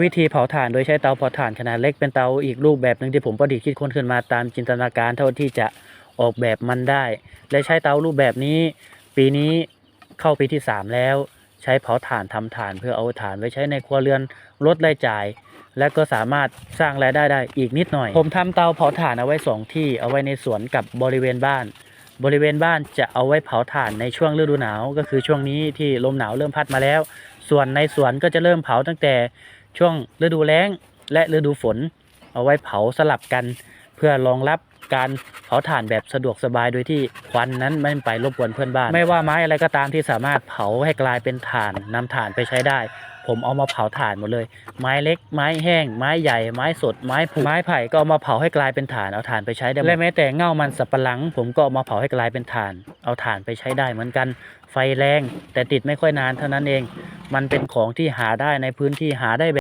วิธีเผาถ่านโดยใช้เตาเผาถ่านขนาดเล็กเป็นเตาอีกรูปแบบหนึ่งที่ผมประดิษฐ์คิดค้นขึ้นมาตามจินตนาการเท่าที่จะออกแบบมันได้ และใช้เตารูปแบบนี้ ปีนี้เข้าปีที่ 3 แล้ว ใช้เผาถ่านทำถ่านเพื่อเอาถ่านไว้ใช้ในครัวเรือนลดรายจ่าย และก็สามารถสร้างรายได้ได้อีกนิดหน่อย ผมทำเตาเผาถ่านเอาไว้ 2 ที่เอาไว้ในสวนกับบริเวณบ้าน บริเวณบ้านจะเอาไว้เผาถ่านในช่วงฤดูหนาว ก็คือช่วงนี้ที่ลมหนาวเริ่มพัดมาแล้ว ส่วนในสวนก็จะเริ่มเผาตั้งแต่ ช่วงฤดูแล้งและฤดูฝน เอาไว้เผาสลับกัน เพื่อรองรับการเผาถ่านแบบสะดวกสบายโดยที่ควันนั้นไม่ไปรบกวนเพื่อนบ้าน ไม่ว่าไม้อะไรก็ตามที่สามารถเผาให้กลายเป็นถ่านนำถ่านไปใช้ได้ ผมเอามาเผาถ่านหมดเลย ไม้เล็ก ไม้แห้ง ไม้ใหญ่ ไม้สด ไม้ผุไม้ไผ่ก็เอามาเผาให้กลายเป็นถ่านเอาถ่านไปใช้ได้และแม้แต่เง่ามันสับปะหลัง ผมก็เอามาเผาให้กลายเป็นถ่าน เอาถ่านไปใช้ได้เหมือนกัน ไฟแรง แต่ติดไม่ค่อยนานเท่านั้นเอง มันเป็นของที่หาได้ในพื้นที่หาได้